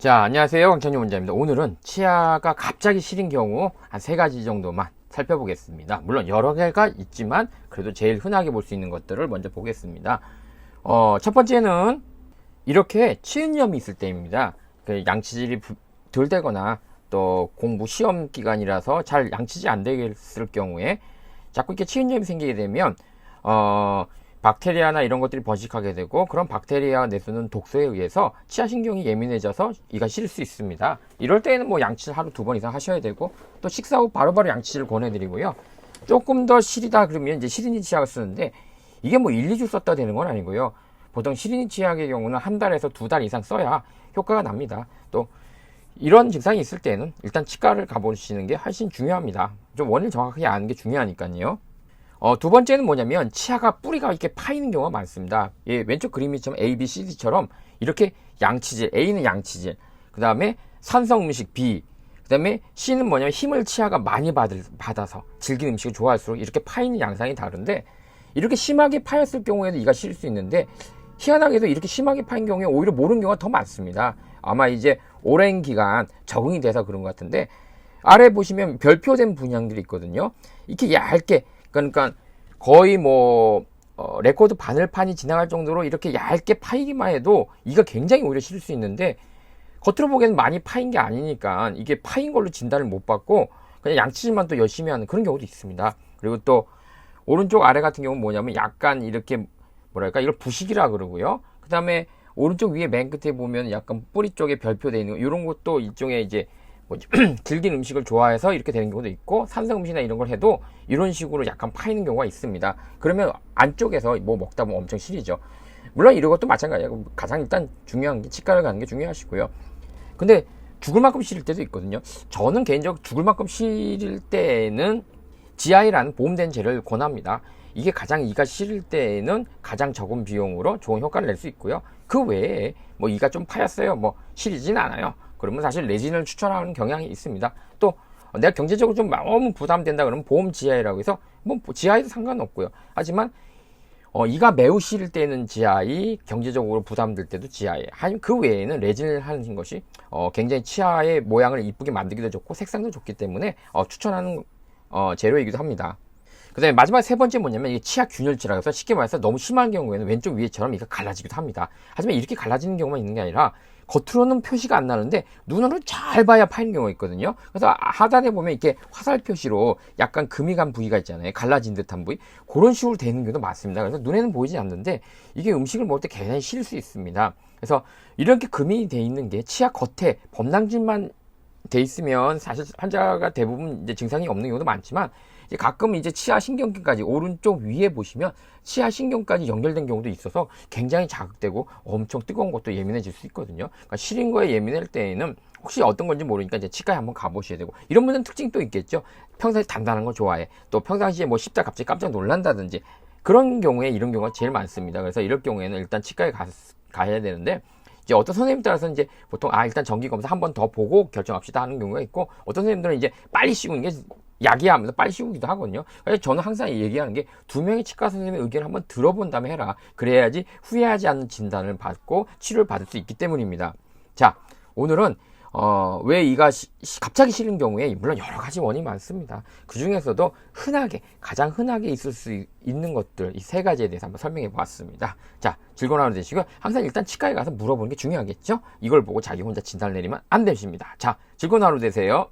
자, 안녕하세요. 강찬유 원장입니다. 오늘은 치아가 갑자기 시린 경우 한 세 가지 정도만 살펴보겠습니다. 물론 여러 개가 있지만 그래도 제일 흔하게 볼 수 있는 것들을 먼저 보겠습니다. 어, 첫 번째는 이렇게 치은염이 있을 때입니다. 그 양치질이 부- 덜 되거나 또 공부 시험 기간이라서 잘 양치지 안 되겠을 경우에 자꾸 이렇게 치은염이 생기게 되면 어, 박테리아나 이런 것들이 번식하게 되고 그런 박테리아가 내수는 독소에 의해서 치아신경이 예민해져서 이가 시릴 수 있습니다. 이럴 때에는 뭐 양치를 하루 두 번 이상 하셔야 되고 또 식사 후 바로 바로 양치를 권해드리고요. 조금 더 시리다 그러면 이제 시린이 치약을 쓰는데 이게 뭐 1, 2주 썼다 되는 건 아니고요. 보통 시린이 치약의 경우는 한 달에서 두 달 이상 써야 효과가 납니다. 또 이런 증상이 있을 때는 일단 치과를 가보시는 게 훨씬 중요합니다. 좀 원인을 정확하게 아는 게 중요하니까요. 어, 두 번째는 뭐냐면 치아가 뿌리가 이렇게 파이는 경우가 많습니다. 예, 왼쪽 그림이처럼 A, B, C, D처럼 이렇게 양치질, A는 양치질, 그 다음에 산성 음식 B, 그 다음에 C는 뭐냐면 힘을 치아가 많이 받을, 받아서 질긴 음식을 좋아할수록 이렇게 파이는 양상이 다른데 이렇게 심하게 파였을 경우에도 이가 실릴 수 있는데 희한하게도 이렇게 심하게 파인 경우에 오히려 모르는 경우가 더 많습니다. 아마 이제 오랜 기간 적응이 돼서 그런 것 같은데 아래 보시면 별표된 분양들이 있거든요. 이렇게 얇게 그러니까 거의 뭐 어, 레코드 바늘판이 지나갈 정도로 이렇게 얇게 파이기만 해도 이가 굉장히 오히려 실릴 수 있는데 겉으로 보기에는 많이 파인 게 아니니까 이게 파인 걸로 진단을 못 받고 그냥 양치질만 또 열심히 하는 그런 경우도 있습니다. 그리고 또 오른쪽 아래 같은 경우는 뭐냐면 약간 이렇게 뭐랄까 이걸 부식이라 그러고요. 그 다음에 오른쪽 위에 맨 끝에 보면 약간 뿌리 쪽에 별표되어 있는 거 이런 것도 일종의 이제 뭐지 질긴 음식을 좋아해서 이렇게 되는 경우도 있고 산성 음식이나 이런 걸 해도 이런 식으로 약간 파이는 경우가 있습니다. 그러면 안쪽에서 뭐 먹다 보면 엄청 시리죠. 물론 이런 것도 마찬가지예요. 가장 일단 중요한 게 치과를 가는 게 중요하시고요. 근데 죽을 만큼 시릴 때도 있거든요. 저는 개인적으로 죽을 만큼 시릴 때는 GI라는 보험된 제를 권합니다. 이게 가장 이가 시릴 때에는 가장 적은 비용으로 좋은 효과를 낼 수 있고요. 그 외에 뭐 이가 좀 파였어요. 뭐 시리진 않아요. 그러면 사실 레진을 추천하는 경향이 있습니다. 또 내가 경제적으로 좀 너무 부담된다 그러면 보험 GI라고 해서 뭐 GI도 상관없고요. 하지만 어, 이가 매우 시릴 때는 GI, 경제적으로 부담될 때도 GI. 하지만 그 외에는 레진을 하는 것이 어, 굉장히 치아의 모양을 이쁘게 만들기도 좋고 색상도 좋기 때문에 어, 추천하는 어, 재료이기도 합니다. 그 다음에 마지막 세 번째 뭐냐면 이게 치아 균열치라고 해서 쉽게 말해서 너무 심한 경우에는 왼쪽 위에처럼 이가 갈라지기도 합니다. 하지만 이렇게 갈라지는 경우만 있는 게 아니라 겉으로는 표시가 안 나는데 눈으로 잘 봐야 파이는 경우가 있거든요. 그래서 하단에 보면 이렇게 화살 표시로 약간 금이 간 부위가 있잖아요. 갈라진 듯한 부위. 그런 식으로 되는 경우도 많습니다. 그래서 눈에는 보이지 않는데 이게 음식을 먹을 때 굉장히 실수 있습니다. 그래서 이렇게 금이 돼 있는 게 치아 겉에 범랑질만 돼 있으면 사실 환자가 대부분 이제 증상이 없는 경우도 많지만 이제 가끔 이제 치아 신경까지 오른쪽 위에 보시면 치아 신경까지 연결된 경우도 있어서 굉장히 자극되고 엄청 뜨거운 것도 예민해질 수 있거든요. 그러니까 시린 거에 예민할 때에는 혹시 어떤 건지 모르니까 이제 치과에 한번 가보셔야 되고 이런 분은 특징 또 있겠죠. 평소에 단단한 거 좋아해. 또 평상시에 뭐 씹다 갑자기 깜짝 놀란다든지 그런 경우에 이런 경우가 제일 많습니다. 그래서 이럴 경우에는 일단 치과에 가, 가야 되는데 이제 어떤 선생님 따라서 이제 보통 아 일단 정기 검사 한 번 더 보고 결정합시다 하는 경우가 있고 어떤 선생님들은 이제 빨리 씌우는 게 약이야 하면서 빨리 씌우기도 하거든요. 그래서 저는 항상 얘기하는 게 두 명의 치과 선생님의 의견을 한번 들어본 다음에 해라. 그래야지 후회하지 않는 진단을 받고 치료를 받을 수 있기 때문입니다. 자, 오늘은 어, 왜 이가 시- 시- 갑자기 시린 경우에 물론 여러 가지 원인이 많습니다. 그 중에서도 흔하게 가장 흔하게 있을 수 있- 있는 것들 이 세 가지에 대해서 한번 설명해 보았습니다. 자, 즐거운 하루 되시고요. 항상 일단 치과에 가서 물어보는 게 중요하겠죠? 이걸 보고 자기 혼자 진단을 내리면 안 되십니다. 자, 즐거운 하루 되세요.